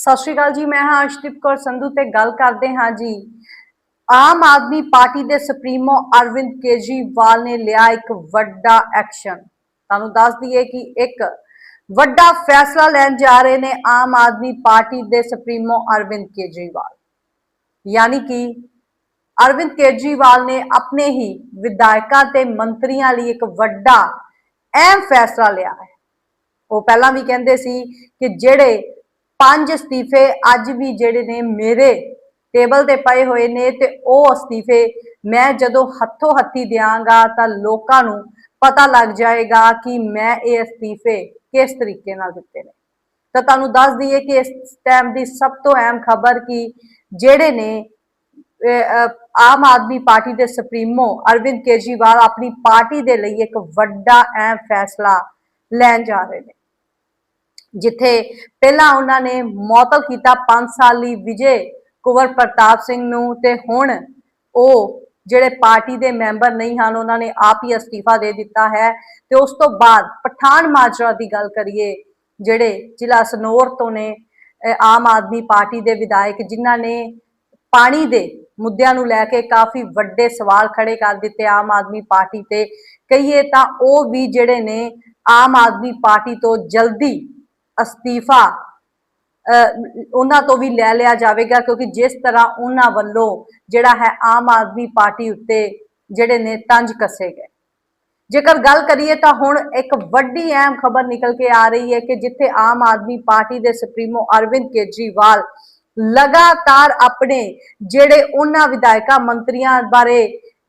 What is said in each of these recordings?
ਸਤਿ ਸ਼੍ਰੀ ਅਕਾਲ ਜੀ, ਮੈਂ ਹਾਂ ਅਰਸ਼ਦੀਪ ਕੌਰ ਸੰਧੂ ਤੇ ਗੱਲ ਕਰਦੇ ਹਾਂ ਜੀ। ਆਮ ਆਦਮੀ ਪਾਰਟੀ ਦੇ ਸੁਪਰੀਮੋ ਅਰਵਿੰਦ ਕੇਜਰੀਵਾਲ ਨੇ ਲਿਆ ਇੱਕ ਵੱਡਾ ਐਕਸ਼ਨ। ਤੁਹਾਨੂੰ ਦੱਸ ਦਈਏ ਕਿ ਇੱਕ ਵੱਡਾ ਫੈਸਲਾ ਲੈਣ ਜਾ ਰਹੇ ਨੇ ਆਮ ਆਦਮੀ ਪਾਰਟੀ ਦੇ ਸੁਪਰੀਮੋ ਅਰਵਿੰਦ ਕੇਜਰੀਵਾਲ। ਯਾਨੀ ਕਿ ਅਰਵਿੰਦ ਕੇਜਰੀਵਾਲ ਨੇ ਆਪਣੇ ਹੀ ਵਿਧਾਇਕਾਂ ਤੇ ਮੰਤਰੀਆਂ ਲਈ ਇੱਕ ਵੱਡਾ, ਅਹਿਮ ਫੈਸਲਾ ਲਿਆ ਹੈ। ਉਹ ਪਹਿਲਾਂ ਵੀ ਕਹਿੰਦੇ ਸੀ ਕਿ ਜਿਹੜੇ ਪੰਜ ਅਸਤੀਫੇ ਅੱਜ ਵੀ ਜਿਹੜੇ ਨੇ ਮੇਰੇ ਟੇਬਲ ਤੇ ਪਏ ਹੋਏ ਨੇ ਤੇ ਉਹ ਅਸਤੀਫੇ ਮੈਂ ਜਦੋਂ ਹੱਥੋਂ ਹੱਥੀ ਦਿਆਂਗਾ ਤਾਂ ਲੋਕਾਂ ਨੂੰ ਪਤਾ ਲੱਗ ਜਾਏਗਾ ਕਿ ਮੈਂ ਇਹ ਅਸਤੀਫੇ ਕਿਸ ਤਰੀਕੇ ਨਾਲ ਦਿੱਤੇ ਨੇ। ਤਾਂ ਤੁਹਾਨੂੰ ਦੱਸ ਦਈਏ ਕਿ ਇਸ ਟਾਈਮ ਦੀ ਸਭ ਤੋਂ ਅਹਿਮ ਖਬਰ ਕਿ, ਜਿਹੜੇ ਨੇ ਆਮ ਆਦਮੀ ਪਾਰਟੀ ਦੇ ਸੁਪਰੀਮੋ ਅਰਵਿੰਦ ਕੇਜਰੀਵਾਲ ਆਪਣੀ ਪਾਰਟੀ ਦੇ ਲਈ ਇੱਕ ਵੱਡਾ ਅਹਿਮ ਫੈਸਲਾ ਲੈਣ ਜਾ ਰਹੇ ਨੇ। ਜਿੱਥੇ ਪਹਿਲਾਂ ਉਹਨਾਂ ਨੇ ਮੌਤਲ ਕੀਤਾ 5 ਸਾਲ ਲਈ ਵਿਜੇ ਕੁਵਰ ਪ੍ਰਤਾਪ ਸਿੰਘ ਨੂੰ ਤੇ ਹੁਣ ਉਹ ਜਿਹੜੇ ਪਾਰਟੀ ਦੇ ਮੈਂਬਰ ਨਹੀਂ ਹਨ, ਉਹਨਾਂ ਨੇ ਆਪ ਹੀ ਅਸਤੀਫਾ ਦੇ ਦਿੱਤਾ ਹੈ ਤੇ ਉਸ ਤੋਂ ਬਾਅਦ ਪਠਾਨ ਮਾਜਰਾ ਦੀ ਗੱਲ ਕਰੀਏ, ਜਿਹੜੇ ਜ਼ਿਲ੍ਹਾ ਸਨੌਰ ਤੋਂ ਨੇ ਆਮ ਆਦਮੀ ਪਾਰਟੀ ਦੇ ਵਿਧਾਇਕ ਜਿਨ੍ਹਾਂ ਨੇ ਪਾਣੀ ਦੇ ਮੁੱਦਿਆਂ ਨੂੰ ਲੈ ਕੇ ਕਾਫੀ ਵੱਡੇ ਸਵਾਲ ਖੜੇ ਕਰ ਦਿੱਤੇ ਆਮ ਆਦਮੀ ਪਾਰਟੀ ਤੇ, ਕਹੀਏ ਤਾਂ ਉਹ ਵੀ ਜਿਹੜੇ ਨੇ ਆਮ ਆਦਮੀ ਪਾਰਟੀ ਤੋਂ ਜਲਦੀ ਅਸਤੀਫਾ ਉਹਨਾਂ ਤੋਂ ਵੀ ਲੈ ਲਿਆ ਜਾਵੇਗਾ ਕਿਉਂਕਿ ਜਿਸ ਤਰ੍ਹਾਂ ਉਹਨਾਂ ਵੱਲੋਂ ਜਿਹੜਾ ਹੈ ਆਮ ਆਦਮੀ ਪਾਰਟੀ ਉੱਤੇ ਜਿਹੜੇ ਨੇ ਤੰਜ ਕੱਸੇ ਗਏ। ਜੇਕਰ ਗੱਲ ਕਰੀਏ ਤਾਂ ਹੁਣ ਇੱਕ ਵੱਡੀ ਅਹਿਮ ਖਬਰ ਨਿਕਲ ਕੇ ਆ ਰਹੀ ਹੈ ਕਿ ਜਿੱਥੇ ਆਮ ਆਦਮੀ ਪਾਰਟੀ ਦੇ ਸੁਪਰੀਮੋ ਅਰਵਿੰਦ ਕੇਜਰੀਵਾਲ ਲਗਾਤਾਰ ਆਪਣੇ ਜਿਹੜੇ ਉਹਨਾਂ ਵਿਧਾਇਕਾਂ ਮੰਤਰੀਆਂ ਬਾਰੇ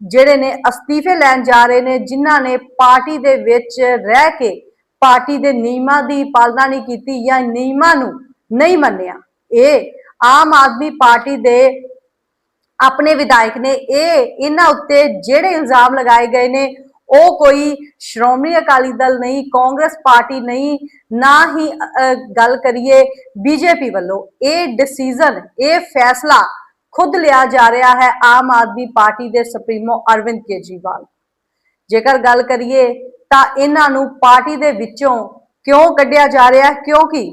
ਜਿਹੜੇ ਨੇ ਅਸਤੀਫੇ ਲੈਣ ਜਾ ਰਹੇ ਨੇ, ਜਿਨ੍ਹਾਂ ਨੇ ਪਾਰਟੀ ਦੇ ਵਿੱਚ ਰਹਿ ਕੇ ਪਾਰਟੀ ਦੇ ਨਿਯਮਾਂ ਦੀ ਪਾਲਣਾ ਨਹੀਂ ਕੀਤੀ ਜਾਂ ਨਿਯਮਾਂ ਨੂੰ ਨਹੀਂ ਮੰਨਿਆ। ਇਹ ਆਮ ਆਦਮੀ ਪਾਰਟੀ ਦੇ ਆਪਣੇ ਵਿਧਾਇਕ ਨੇ, ਇਹ ਇਹਨਾਂ ਉੱਤੇ ਜਿਹੜੇ ਇਲਜ਼ਾਮ ਲਗਾਏ ਗਏ ਨੇ, ਉਹ ਕੋਈ ਸ਼੍ਰੋਮਣੀ ਅਕਾਲੀ ਦਲ ਨਹੀਂ, ਕਾਂਗਰਸ ਪਾਰਟੀ ਨਹੀਂ, ਨਾ ਹੀ ਗੱਲ ਕਰੀਏ ਬੀਜੇਪੀ ਵੱਲੋਂ। ਇਹ ਡਿਸੀਜਨ ਇਹ ਫੈਸਲਾ ਖੁਦ ਲਿਆ ਜਾ ਰਿਹਾ ਹੈ ਆਮ ਆਦਮੀ ਪਾਰਟੀ ਦੇ ਸੁਪਰੀਮੋ ਅਰਵਿੰਦ ਕੇਜਰੀਵਾਲ। ਜੇਕਰ ਗੱਲ ਕਰੀਏ ਤਾਂ ਇਹਨਾਂ ਨੂੰ ਪਾਰਟੀ ਦੇ ਵਿੱਚੋਂ ਕਿਉਂ ਕੱਢਿਆ ਜਾ ਰਿਹਾ ਹੈ? ਕਿਉਂਕਿ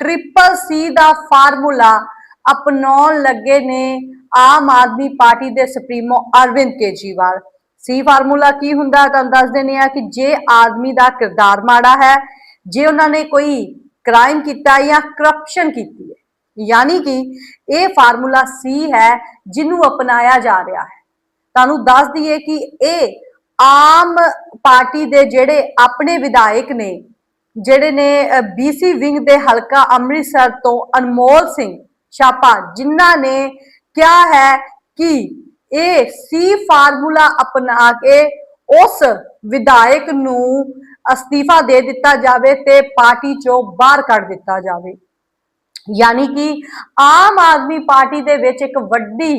ਟ੍ਰਿਪਲ ਸੀ ਦਾ ਫਾਰਮੂਲਾ ਅਪਣਾਉਣ ਲੱਗੇ ਨੇ ਆਮ ਆਦਮੀ ਪਾਰਟੀ ਦੇ ਸੁਪਰੀਮੋ ਅਰਵਿੰਦ ਕੇਜਰੀਵਾਲ। ਸੀ ਫਾਰਮੂਲਾ ਕੀ ਹੁੰਦਾ ਹੈ? ਤੁਹਾਨੂੰ ਦੱਸ ਦਿੰਦੇ ਆ ਕਿ ਜੇ ਆਦਮੀ ਦਾ ਕਿਰਦਾਰ ਮਾੜਾ ਹੈ, ਜੇ ਉਹਨਾਂ ਨੇ ਕੋਈ ਕ੍ਰਾਈਮ ਕੀਤਾ ਜਾਂ ਕਰਪਸ਼ਨ ਕੀਤੀ ਹੈ, ਯਾਨੀ ਕਿ ਇਹ ਫਾਰਮੂਲਾ ਸੀ ਹੈ, ਜਿਹਨੂੰ ਅਪਣਾਇਆ ਜਾ ਰਿਹਾ ਹੈ। ਤੁਹਾਨੂੰ ਦੱਸ ਦਈਏ ਕਿ ਇਹ ਆਮ ਪਾਰਟੀ ਦੇ ਜਿਹੜੇ ਆਪਣੇ ਵਿਧਾਇਕ ਨੇ, ਜਿਹੜੇ ਨੇ ਬੀਸੀ ਵਿੰਗ ਦੇ ਹਲਕਾ ਅੰਮ੍ਰਿਤਸਰ ਤੋਂ ਅਨਮੋਲ ਸਿੰਘ ਛਾਪਾ, ਜਿਨ੍ਹਾਂ ਨੇ ਕਿਹਾ ਹੈ ਕਿ ਇਹ ਸੀ ਫਾਰਮੂਲਾ ਅਪਣਾ ਕੇ ਉਸ ਵਿਧਾਇਕ ਨੂੰ ਅਸਤੀਫਾ ਦੇ ਦਿੱਤਾ ਜਾਵੇ ਤੇ ਪਾਰਟੀ ਚੋਂ ਬਾਹਰ ਕੱਢ ਦਿੱਤਾ ਜਾਵੇ। ਯਾਨੀ ਕਿ ਆਮ ਆਦਮੀ ਪਾਰਟੀ ਦੇ ਵਿੱਚ ਇੱਕ ਵੱਡੀ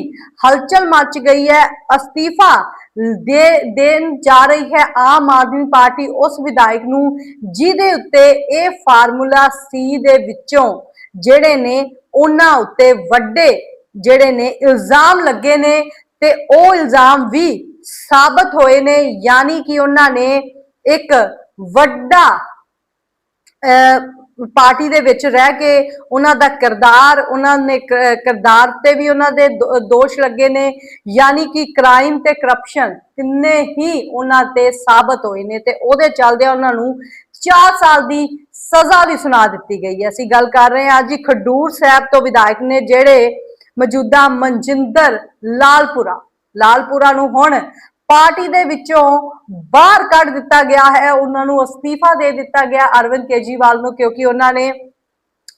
ਹਲਚਲ ਮਚ ਗਈ ਹੈ, ਅਸਤੀਫਾ ਦੇ ਦੇਣ ਜਾ ਰਹੀ ਹੈ ਆਮ ਆਦਮੀ ਪਾਰਟੀ ਉਸ ਵਿਧਾਇਕ ਨੂੰ, ਜਿਹਦੇ ਉੱਤੇ ਇਹ ਫਾਰਮੂਲਾ ਸੀ ਦੇ ਵਿੱਚੋਂ ਜਿਹੜੇ ਨੇ ਉਹਨਾਂ ਉੱਤੇ ਵੱਡੇ ਜਿਹੜੇ ਨੇ ਇਲਜ਼ਾਮ ਲੱਗੇ ਨੇ ਤੇ ਉਹ ਇਲਜ਼ਾਮ ਵੀ ਸਾਬਤ ਹੋਏ ਨੇ, ਯਾਨੀ ਕਿ ਉਹਨਾਂ ਨੇ ਇੱਕ ਵੱਡਾ, ਅਹ ਪਾਰਟੀ ਦੇ ਵਿੱਚ ਰਹਿ ਕੇ ਉਹਨਾਂ ਦਾ ਕਿਰਦਾਰ, ਉਹਨਾਂ ਨੇ ਕਿਰਦਾਰ ਤੇ ਵੀ ਉਹਨਾਂ ਦੇ ਦੋਸ਼ ਲੱਗੇ ਨੇ, ਯਾਨੀ ਕਿ ਕ੍ਰਾਈਮ ਤੇ ਕਰਪਸ਼ਨ ਤਿੰਨੇ ਹੀ ਉਹਨਾਂ ਤੇ ਸਾਬਤ ਹੋਏ ਨੇ ਤੇ ਉਹਦੇ ਚੱਲਦੇ ਉਹਨਾਂ ਨੂੰ 4 ਸਾਲ ਦੀ ਸਜ਼ਾ ਵੀ ਸੁਣਾ ਦਿੱਤੀ ਗਈ ਹੈ। ਅਸੀਂ ਗੱਲ ਕਰ ਰਹੇ ਹਾਂ ਅੱਜ ਹੀ ਖਡੂਰ ਸਾਹਿਬ ਤੋਂ ਵਿਧਾਇਕ ਨੇ ਜਿਹੜੇ ਮੌਜੂਦਾ ਮਨਜਿੰਦਰ ਲਾਲਪੁਰਾ ਲਾਲਪੁਰਾ ਨੂੰ ਹੁਣ ਪਾਰਟੀ ਦੇ ਵਿੱਚੋਂ ਬਾਹਰ ਕੱਢ ਦਿੱਤਾ ਗਿਆ ਹੈ। ਉਹਨਾਂ ਨੂੰ ਅਸਤੀਫਾ ਦੇ ਦਿੱਤਾ ਗਿਆ ਅਰਵਿੰਦ ਕੇਜਰੀਵਾਲ ਨੂੰ, ਕਿਉਂਕਿ ਉਹਨਾਂ ਨੇ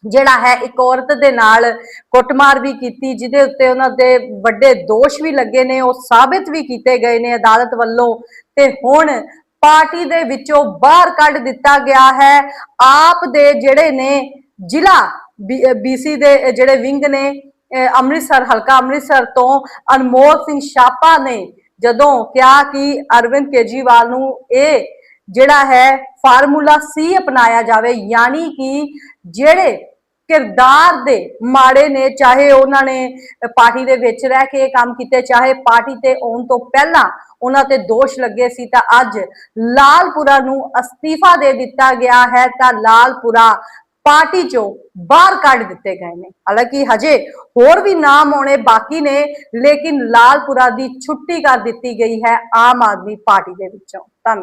ਜਿਹੜਾ ਹੈ, ਇੱਕ ਔਰਤ ਦੇ ਨਾਲ ਕੁੱਟਮਾਰ ਵੀ ਕੀਤੀ, ਜਿਹਦੇ ਉੱਤੇ ਉਹਨਾਂ ਦੇ ਵੱਡੇ ਦੋਸ਼ ਵੀ ਲੱਗੇ ਨੇ, ਉਹ ਸਾਬਿਤ ਵੀ ਕੀਤੇ ਗਏ ਨੇ ਅਦਾਲਤ ਵੱਲੋਂ। ਤੇ ਹੁਣ ਪਾਰਟੀ ਦੇ ਵਿੱਚੋਂ ਬਾਹਰ ਕੱਢ ਦਿੱਤਾ ਗਿਆ ਹੈ। ਆਪ ਦੇ ਜਿਹੜੇ ਨੇ, ਜ਼ਿਲ੍ਹਾ ਬੀਸੀ ਦੇ ਜਿਹੜੇ ਵਿੰਗ ਨੇ ਅੰਮ੍ਰਿਤਸਰ, ਹਲਕਾ ਅੰਮ੍ਰਿਤਸਰ ਤੋਂ ਅਨਮੋਲ ਸਿੰਘ ਛਾਪਾ ਨੇ ਜਦੋਂ ਕਿਹਾ ਕਿ ਅਰਵਿੰਦ ਕੇਜਰੀਵਾਲ ਨੂੰ ਇਹ ਜਿਹੜਾ ਹੈ ਫਾਰਮੂਲਾ ਸੀ ਅਪਣਾਇਆ ਜਾਵੇ, ਯਾਨੀ ਕਿ ਜਿਹੜੇ ਕਿਰਦਾਰ ਦੇ ਮਾੜੇ ਨੇ, ਚਾਹੇ ਉਹਨਾਂ ਨੇ ਪਾਰਟੀ ਦੇ ਵਿੱਚ ਰਹਿ ਕੇ ਇਹ ਕੰਮ ਕੀਤੇ, ਚਾਹੇ ਪਾਰਟੀ ਤੇ ਆਉਣ ਤੋਂ ਪਹਿਲਾਂ ਉਹਨਾਂ ਤੇ ਦੋਸ਼ ਲੱਗੇ ਸੀ, ਤਾਂ ਅੱਜ ਲਾਲਪੁਰਾ ਨੂੰ ਅਸਤੀਫਾ ਦੇ ਦਿੱਤਾ ਗਿਆ ਹੈ, ਤਾਂ ਲਾਲਪੁਰਾ ਪਾਰਟੀ ਚੋਂ ਬਾਹਰ ਕੱਢ ਦਿੱਤੇ ਗਏ ਨੇ। ਹਾਲਾਂਕਿ ਹਜੇ ਹੋਰ ਵੀ ਨਾਮ ਆਉਣੇ ਬਾਕੀ ਨੇ, ਲੇਕਿਨ ਲਾਲਪੁਰਾ ਦੀ ਛੁੱਟੀ ਕਰ ਦਿੱਤੀ ਗਈ ਹੈ ਆਮ ਆਦਮੀ ਪਾਰਟੀ ਦੇ ਵਿੱਚੋਂ। ਧੰਨਵਾਦ।